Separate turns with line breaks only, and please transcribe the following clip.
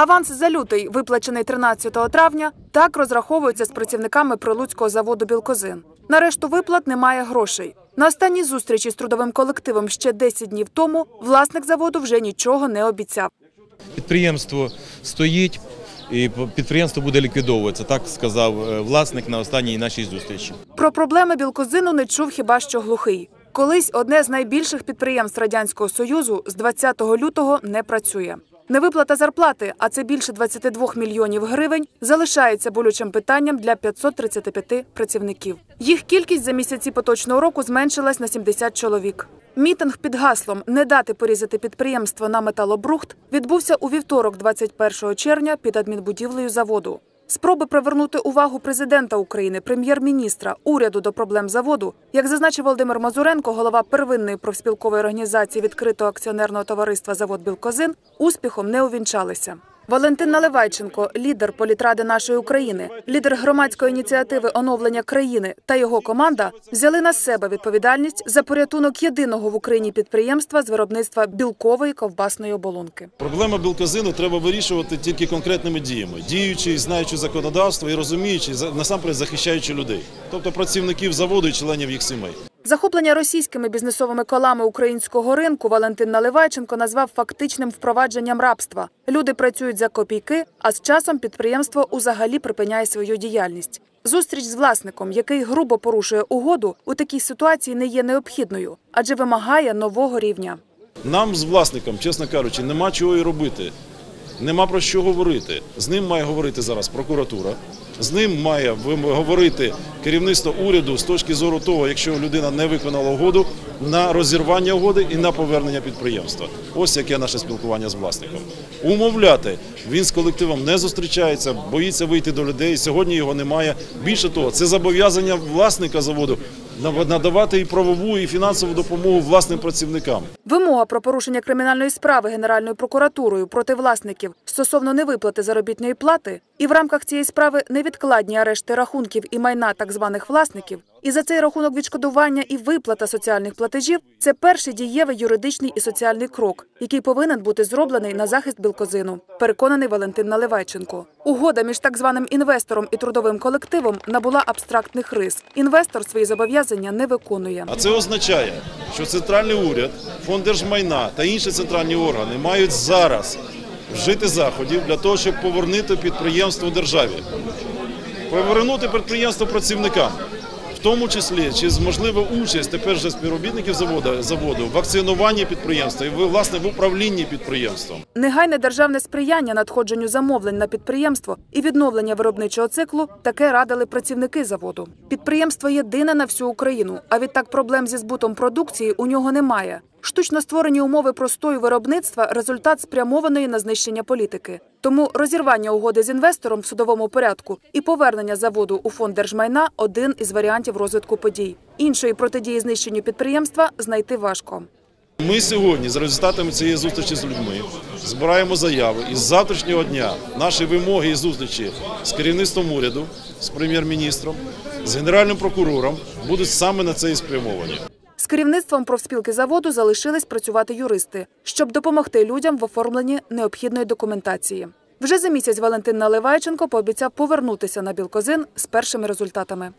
Аванс за лютий, виплачений 13 травня, так розраховується з працівниками прилуцького заводу Білкозин. На решту виплат немає грошей. На останній зустрічі з трудовим колективом ще 10 днів тому власник заводу вже нічого не обіцяв.
Підприємство стоїть і підприємство буде ліквідовуватися, так сказав е, власник на останній нашій зустрічі.
Про проблеми білкозину не чув хіба що глухий. Колись одне з найбільших підприємств радянського союзу з 20 лютого не працює. Невиплата зарплати, а це більше 22 мільйонів гривень, залишається болючим питанням для 535 працівників. Їх кількість за місяці поточного року зменшилась на 70 чоловік. Мітинг під гаслом не дати порізати підприємство на металобрухт відбувся у вівторок, 21 червня, під адмінбудівлею заводу. Спроби привернути увагу президента України, прем'єр-міністра, уряду до проблем заводу, як зазначив Володимир Мазуренко, голова первинної профспілкової організації відкритого акціонерного товариства Завод Білкозин, успіхом не увінчалися. Валентин Наливайченко, лідер політради нашої України, лідер громадської ініціативи оновлення країни та його команда взяли на себе відповідальність за порятунок єдиного в Україні підприємства з виробництва білкової ковбасної оболонки.
Проблема білказину треба вирішувати тільки конкретними діями, діючи, знаючи законодавство і розуміючи, насамперед захищаючи людей, тобто працівників заводу і членів їх сімей.
Захоплення російськими бізнесовими колами українського ринку Валентин Наливайченко назвав фактичним впровадженням рабства. Люди працюють за копійки, а з часом підприємство узагалі припиняє свою діяльність. Зустріч з власником, який грубо порушує угоду, у такій ситуації не є необхідною, адже вимагає нового рівня.
Нам з власником, чесно кажучи, нема чого і робити. Нема про що говорити. З ним має говорити зараз прокуратура. З ним має говорити керівництво уряду з точки зору того, якщо людина не виконала угоду, на розірвання угоди і на повернення підприємства. Ось яке наше спілкування з власником. Умовляти він з колективом не зустрічається, боїться вийти до людей. Сьогодні його немає. Більше того, це зобов'язання власника заводу надавати і правову, і фінансову допомогу власним працівникам.
Вимога про порушення кримінальної справи Генеральною прокуратурою проти власників стосовно невиплати заробітної плати і в рамках цієї справи невідкладні арешти рахунків і майна так званих власників. І за цей рахунок відшкодування і виплата соціальних платежів це перший дієвий юридичний і соціальний крок, який повинен бути зроблений на захист білкозину. Переконаний Валентин Наливайченко. Угода між так званим інвестором і трудовим колективом набула абстрактних рис. Інвестор свої зобов'язання не виконує.
А це означає, що центральний уряд, фонд держмайна та інші центральні органи мають зараз вжити заходів для того, щоб повернути підприємство державі, повернути підприємство працівникам. Тому числі чи можлива участь тепер вже співробітників заводу, заводу вакцинуванні підприємства і власне в управлінні підприємством.
Негайне державне сприяння надходженню замовлень на підприємство і відновлення виробничого циклу таке радили працівники заводу. Підприємство єдине на всю Україну, а відтак проблем зі збутом продукції у нього немає. Штучно створені умови простою виробництва результат спрямованої на знищення політики. Тому розірвання угоди з інвестором в судовому порядку і повернення заводу у фонд держмайна один із варіантів розвитку подій. Іншої протидії знищенню підприємства знайти важко.
Ми сьогодні, за результатами цієї зустрічі з людьми, збираємо заяви. І з завтрашнього дня наші вимоги і зустрічі з керівництвом уряду, з прем'єр-міністром, з генеральним прокурором будуть саме на це і спрямовані.
З керівництвом профспілки заводу залишились працювати юристи, щоб допомогти людям в оформленні необхідної документації. Вже за місяць Валентин Наливайченко пообіцяв повернутися на білкозин з першими результатами.